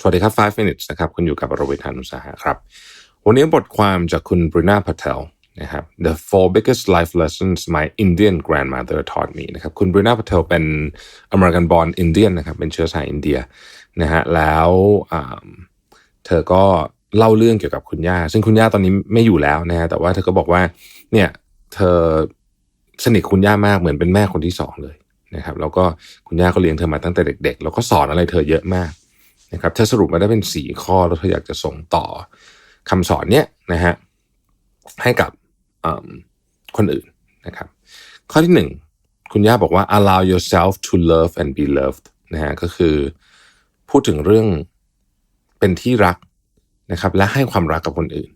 สวัสดีครับ 5 minutes นะครับคุณอยู่กับบรวิทานุสาหะครับ วันนี้บทความจากคุณบรูน่าพัเทลนะครับ The four biggest life lessons my Indian grandmother taught me นะครับคุณบรูน่าพัเทลเป็น American born Indian นนะครับเป็นเชื้อสายอินเดียนะฮะแล้วเธอก็เล่าเรื่องเกี่ยวกับคุณย่า ซึ่งคุณย่าตอนนี้ไม่อยู่แล้วนะฮะแต่ว่าเธอก็บอกว่าเนี่ยเธอสนิทคุณย่ามากเหมือนเป็นแม่คนที่สองเลยนะครับแล้วก็คุณย่าก็เลี้ยงเธอมาตั้งแต่เด็ก ๆ แล้วก็สอนอะไรเธอเยอะมาก นะครับเธอสรุปมาได้เป็นสี่ข้อแล้วเธออยากจะส่งต่อคำสอนเนี้ยนะฮะให้กับคนอื่นนะครับ ข้อที่หนึ่งคุณย่าบอกว่า allow yourself to love and be loved นะฮะก็คือพูดถึงเรื่องเป็นที่รักนะครับ และให้ความรักกับคนอื่น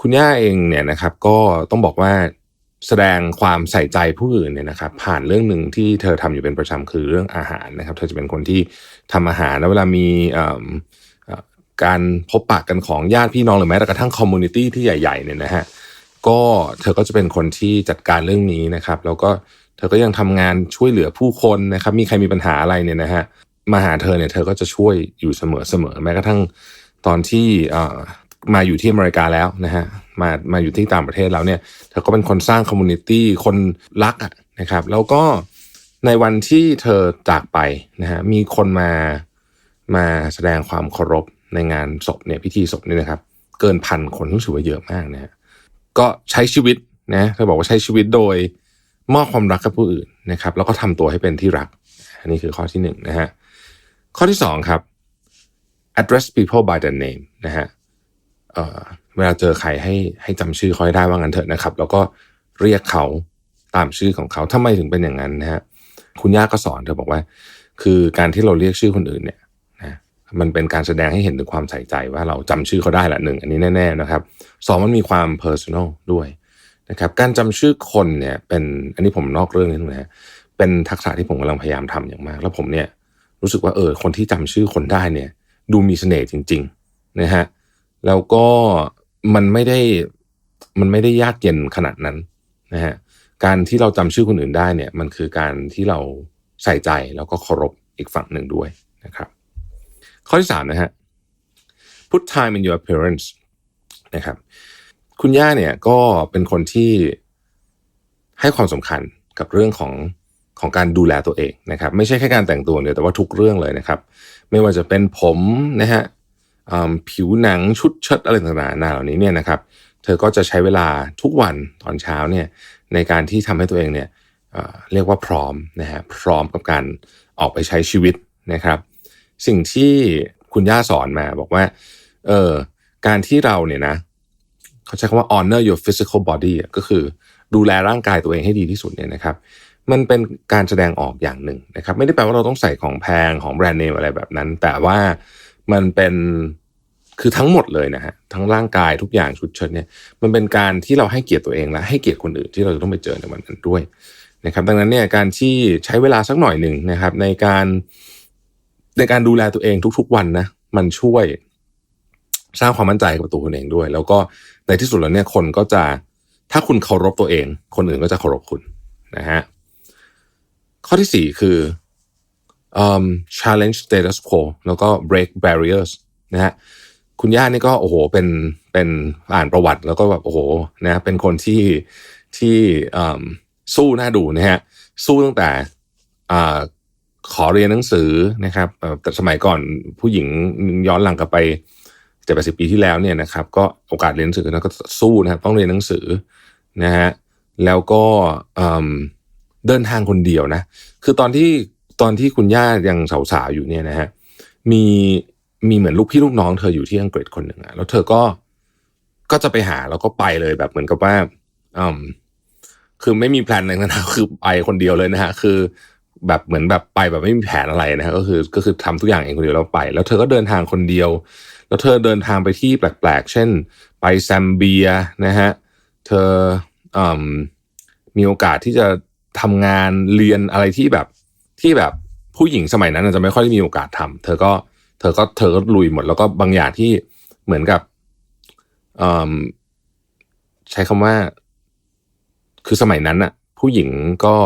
คุณย่าเองเนี่ยนะครับ ก็ต้องบอกว่า แสดงความใส่ใจผู้อื่นเนี่ยนะครับ ผ่านเรื่องหนึ่งที่เธอทำอยู่เป็นประจำคือเรื่องอาหารนะครับ เธอจะเป็นคนที่ทำอาหารแล้วเวลามีการพบปะกันของญาติพี่น้องหรือแม้แต่กระทั่งคอมมูนิตี้ที่ใหญ่ๆเนี่ยนะฮะก็เธอก็จะเป็นคนที่จัดการเรื่องนี้นะครับ แล้วก็เธอก็ยังทำงานช่วยเหลือผู้คนนะครับ มีใครมีปัญหาอะไรเนี่ยนะฮะมาหาเธอเนี่ยเธอก็จะช่วยอยู่เสมอๆแม้กระทั่งตอนที่มาอยู่ที่อเมริกาแล้วนะฮะ มามาอยู่ที่ต่างประเทศแล้วเนี่ยเธอก็เป็นคนสร้างคอมมูนิตี้คนรักอะนะครับ แล้วก็ในวันที่เธอจากไปนะฮะมีคนมามาแสดงความเคารพในงานศพเนี่ยพิธีศพนี่นะครับ เกินพันคนรู้สึกว่าเยอะมากนะฮะก็ใช้ชีวิตนะเธอบอกว่าใช้ชีวิตโดยมอบความรักกับผู้อื่นนะครับ แล้วก็ทำตัวให้เป็นที่รัก อันนี้คือข้อที่หนึ่งนะฮะข้อที่สองครับ address people by their name นะฮะ เวลาเจอใครให้ให้จำชื่อเขาให้ได้ว่างั้นเถอะนะครับ แล้วก็เรียกเขาตามชื่อของเขาทำไมถึงเป็นอย่างนั้นนะฮะคุณย่าก็สอนเธอบอกว่า คือการที่เราเรียกชื่อคนอื่นเนี่ยนะมันเป็นการแสดงให้เห็นถึงความใส่ใจว่าเราจำชื่อเขาได้ละหนึ่งอันนี้แน่ๆนะครับสองมันมีความ personal ด้วยนะครับการจำชื่อคนเนี่ยเป็นอันนี้ผมนอกเรื่องนิดนึงนะเป็นทักษะที่ผมกำลังพยายามทำอย่างมาก แล้วผมเนี่ยรู้สึกว่าเออคนที่จำชื่อคนได้เนี่ย ดูมีเสน่ห์จริง ๆ นะฮะแล้วก็ มันไม่ได้มันไม่ได้ยากเย็นขนาดนั้นนะฮะการที่เราจำชื่อคนอื่นได้เนี่ย มันคือการที่เราใส่ใจแล้วก็เคารพอีกฝั่งหนึ่งด้วยนะครับ ข้อที่สามนะฮะ put time in your appearance นะครับ คุณย่าเนี่ยก็เป็นคนที่ให้ความสำคัญกับเรื่องของของการดูแลตัวเองนะครับ ไม่ใช่แค่การแต่งตัวเดียวแต่ว่าทุกเรื่องเลยนะครับ ไม่ว่าจะเป็นผมนะฮะ ผิวหนังชุดเชิดอะไรต่างๆนาเหล่านี้เนี่ยนะครับ เธอก็จะใช้เวลาทุกวันตอนเช้าเนี่ยในการที่ทำให้ตัวเองเนี่ยเรียกว่าพร้อมนะฮะพร้อมกับการออกไปใช้ชีวิตนะครับ สิ่งที่คุณย่าสอนมาบอกว่าเออการที่เราเนี่ยนะเขาใช้คำว่า honor your physical body ก็คือดูแลร่างกายตัวเองให้ดีที่สุดเนี่ยนะครับ มันเป็นการแสดงออกอย่างหนึ่งนะครับ ไม่ได้แปลว่าเราต้องใส่ของแพงของแบรนด์เนมอะไรแบบนั้น แต่ว่า มันเป็นคือทั้งหมดเลยนะฮะทั้งร่างกายทุกอย่างชุดเชิดเนี่ยมันเป็นการที่เราให้เกียรติตัวเองและให้เกียรติคนอื่นที่เราจะต้องไปเจอในวันนั้นด้วยนะครับ ดังนั้นเนี่ยการที่ใช้เวลาสักหน่อยหนึ่งนะครับ ในการในการดูแลตัวเองทุก ๆ วันนะมันช่วยสร้างความมั่นใจกับตัวคุณเองด้วย แล้วก็ในที่สุดแล้วเนี่ยคนก็จะถ้าคุณเคารพตัวเอง คนอื่นก็จะเคารพคุณนะฮะข้อที่สี่คือ challenge status quo แล้วก็ break barriers นะฮะคุณย่านี่ก็โอ้โหเป็นเป็นอ่านประวัติแล้วก็แบบโอ้โหนะเป็นคนที่ที่สู้น่าดูนะฮะสู้ตั้งแต่ขอเรียนหนังสือนะครับแต่สมัยก่อนผู้หญิงย้อนหลังกลับไปเจ็ดแปดสิบปีที่แล้วเนี่ยนะครับ ก็โอกาสเรียนหนังสือนะก็สู้นะครับต้องเรียนหนังสือนะฮะแล้วก็เดินทางคนเดียวนะ คือตอนที่ ตอนที่คุณย่ายังสาวๆอยู่เนี่ยนะฮะมีมีเหมือนลูกพี่ลูกน้องเธออยู่ที่อังกฤษคนหนึ่งอะแล้วเธอก็ก็จะไปหาแล้วก็ไปเลยแบบเหมือนกับว่าอืมคือไม่มีแพลนอะไรนะคือไปคนเดียวเลยนะฮะคือ แบบเหมือนแบบไปแบบไม่มีแผนอะไรนะฮะก็คือก็คือทำทุกอย่างเองคนเดียวแล้วไป แล้วเธอก็เดินทางคนเดียว แล้วเธอเดินทางไปที่แปลกๆ เช่น ไปแซมเบียนะฮะเธออืมมีโอกาสที่จะทำงานเรียนอะไรที่แบบ ที่แบบผู้หญิงสมัยนั้นอาจจะไม่ค่อยได้มีโอกาสทำเธอก็เธอก็เธอก็ลุยหมด แล้วก็บางอย่างที่เหมือนกับอืมใช้คำว่า คือสมัยนั้นน่ะผู้หญิงก็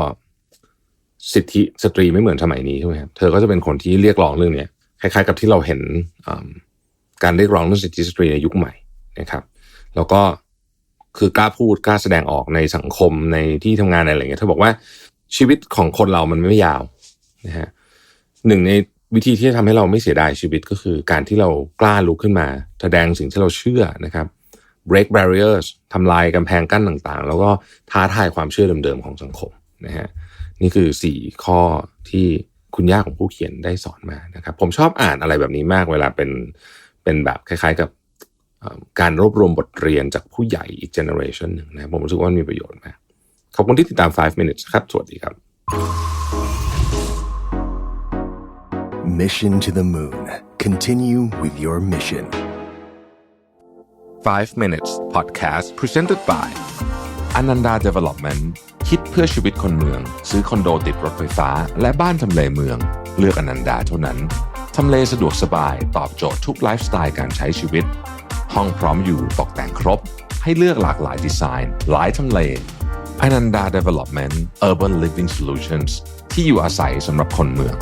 สิทธิสตรีไม่เหมือนสมัยนี้ใช่ไหมครับเธอก็จะเป็นคนที่เรียกร้องเรื่องเนี้ยคล้ายๆ กับที่เราเห็นการเรียกร้องเรื่องสิทธิสตรีในยุคใหม่นะครับ แล้วก็คือกล้าพูดกล้าแสดงออกในสังคมในที่ทำงานอะไรอย่างเงี้ยเธอบอกว่าชีวิตของคนเรามันไม่ยาว นะฮะหนึ่งในวิธีที่จะทำให้เราไม่เสียดายชีวิตก็คือ การที่เรากล้าลุกขึ้นมา แสดงสิ่งที่เราเชื่อนะครับ break barriers ทำลายกำแพงกั้นต่างๆ แล้วก็ท้าทายความเชื่อเดิมๆของสังคมนะฮะนี่คือสี่ข้อที่คุณย่าของผู้เขียนได้สอนมานะครับ ผมชอบอ่านอะไรแบบนี้มากเวลาเป็นเป็นแบบคล้ายๆกับการรวบรวมบทเรียนจากผู้ใหญ่อีกเจเนอเรชันหนึ่งนะผมรู้สึกว่ามันมีประโยชน์มากขอบคุณที่ติดตาม 5 minutes ครับ สวัสดีครับ Mission to the moon. Continue with your mission. 5 minutes podcast presented by Ananda Development คิดเพื่อชีวิตคนเมือง ซื้อคอนโดติดรถไฟฟ้า และบ้านทำเลเมือง เลือกอนันดาเท่านั้น ทำเลสะดวกสบาย ตอบโจทย์ทุกไลฟ์สไตล์การใช้ชีวิต ห้องพร้อมอยู่ตกแต่งครบ ให้เลือกหลากหลายดีไซน์ หลายทำเล Ananda Development Urban Living Solutions ที่อยู่อาศัยสำหรับคนเมือง